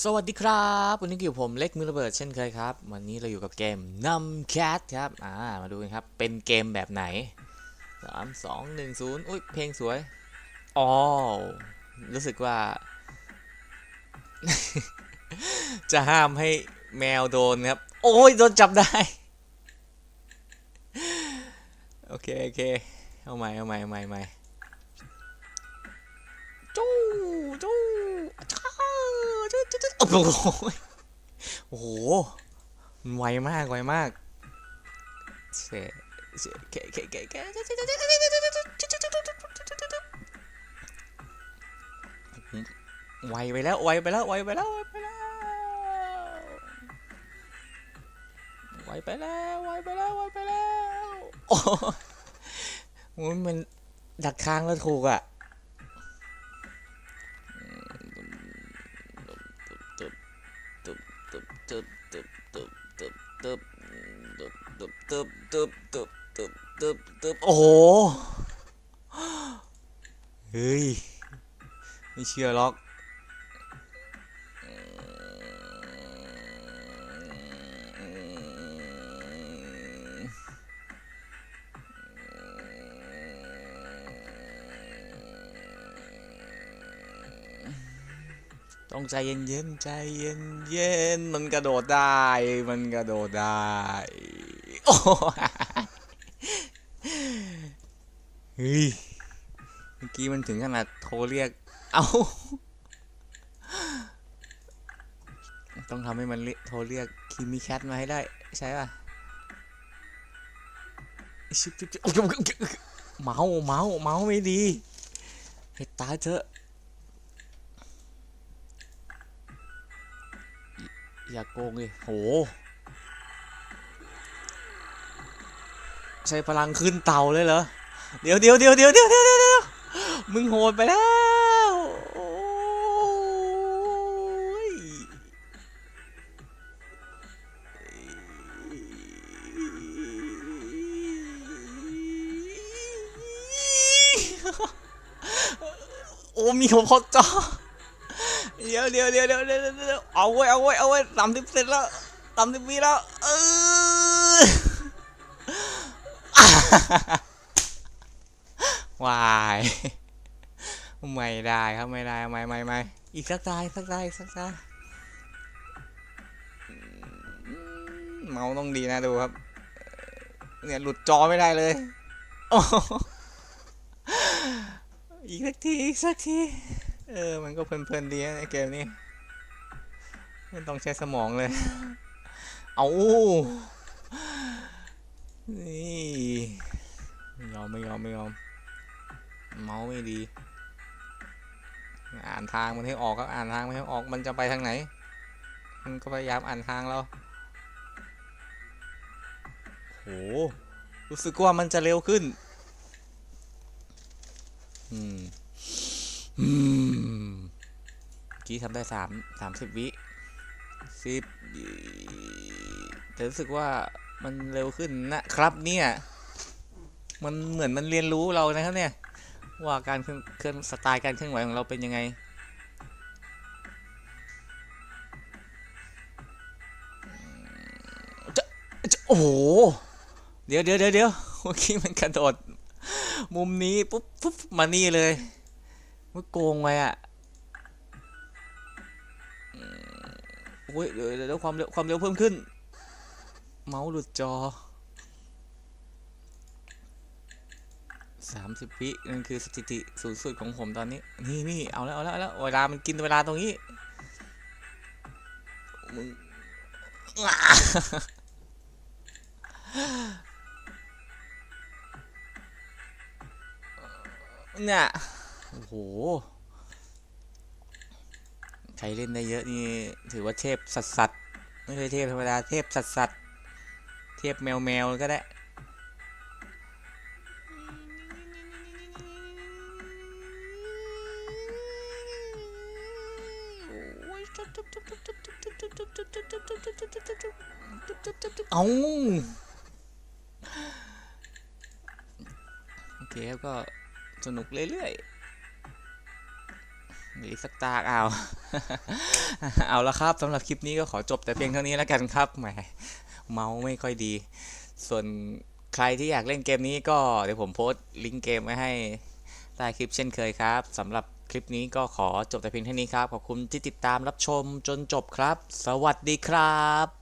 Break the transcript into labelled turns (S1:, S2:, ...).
S1: สวัสดีครับ วันนี้อยู่ผมเล็กมือระเบิดเช่นเคยครับ วันนี้เราอยู่กับเกมนำแคทครับ อ่า มาดูกันครับ เป็นเกมแบบไหน3 2 1 0อุ้ยเพลงสวยอ๋อรู้สึกว่า จะห้ามให้แมวโดนครับ โอ้ย โดนจับได้ โอเค โอเค เอาใหม่เอาใหม่เอาใหม่เอาใหม่จู้จู้ โอ้โหโอ้โหมันไวมากไวมากเสเสเคเคเคเคไวไปแล้วไวไปแล้วไวไปแล้วไวไปแล้วไวไปแล้วไวไปแล้วไวไปแล้วโอ้โหมันดักทางแล้วถูกอะ ตึบตึบตึบตึบตึบตึบตึบตึบตึบตึบตึบตึบตึบโอ้โห เฮ้ย ไม่เชื่อหรอก ต้องใจเย็นเย็นใจเย็นเย็นมันกระโดดได้ มันกระโดดได้โอ้เฮ้ยเมื่อกี้มันถึงขนาดโทรเรียก เอ้าต้องทำให้มันเรียกโทรเรียกคิมิแคทมาให้ได้ ใช่ป่ะชิบชิบชิบเมาเมาเมาไม่ดีให้ตายเถอะ อย่าโกงเลยโห ใช้พลังขึ้นเตาเลยเหรอ เดี๋ยวเดี๋ยวเดี๋ยวเดี๋ยวเดี๋ยวเดี๋ยวเดี๋ยวมึงโหดไปแล้วโอ้ยโอ้มีหัวพอจอ เดี๋ยวเดี๋ยวเดี๋ยวเดี๋ยวเดี๋ยวเอาไว้เอาไว้เอาไว้สามสิบเสร็จแล้วสามสิบวิแล้วเออวายไม่ได้ครับไม่ได้ไม่ไม่ไม่อีกสักตายสักตายสักตายเมาต้องดีนะดูครับ เนี่ยหลุดจอไม่ได้เลยอีกสักทีอีกสักที เออ มันก็เพลินๆดีนะในเกมนี้ไม่ต้องใช้สมองเลย เอานี่ไม่ยอมไม่ยอมไม่ยอม เมาส์ไม่ดี อ่านทางมันให้ออกก็อ่านทางมันให้ออกมันจะไปทางไหน มันก็พยายามอ่านทางเราโหรู้สึกว่ามันจะเร็วขึ้น อืม อืมเมื่อ กี้ทำได้สามสามสิบวิสิบแต่รู้สึกว่ามันเร็วขึ้นนะครับเนี่ยมันเหมือนมันเรียนรู้เรานะครับเนี่ย ว่าการเคลื่อนสไตล์การเคลื่อนไหวของเราเป็นยังไงจะจะโอ้โหเดี๋ยวเดี๋ยวเดี๋ยวเดี๋ยวเมื่อกี้มันกระโดด มุมนี้ปุ๊บปุ๊บมานี่เลยมันโกงไว้อะ อ้ยเดี๋ยวเดี๋ยวเดี๋ยวความเร็วความเร็วเพิ่มขึ้น เมาส์หลุดจอสามสิบวินั่นคือสถิติสูงสุดของผมตอนนี้ นี่นี่เอาแล้วเอาแล้วเอาแล้วเวลามันกินเวลาตรงนี้มึงเนี่ยโอ้โห ครเล่นได้เยอะนี่ถือว่าเทพสัสสัสไม่ใช่เทพธรรมดาเทพสัสสัสเทพแมวแมวก็ได้เอาโอเคครับก็สนุกเรื่อยๆ อีสักตากเอาเอาละครับสำหรับคลิปนี้ก็ขอจบแต่เพียงเท่านี้แล้วกันครับแหมเมาไม่ค่อยดี ส่วนใครที่อยากเล่นเกมนี้ก็เดี๋ยวผมโพสต์ลิงก์เกมไว้ให้ใต้คลิปเช่นเคยครับสำหรับคลิปนี้ก็ขอจบแต่เพียงเท่านี้ครับ ขอบคุณที่ติดตามรับชมจนจบครับ สวัสดีครับ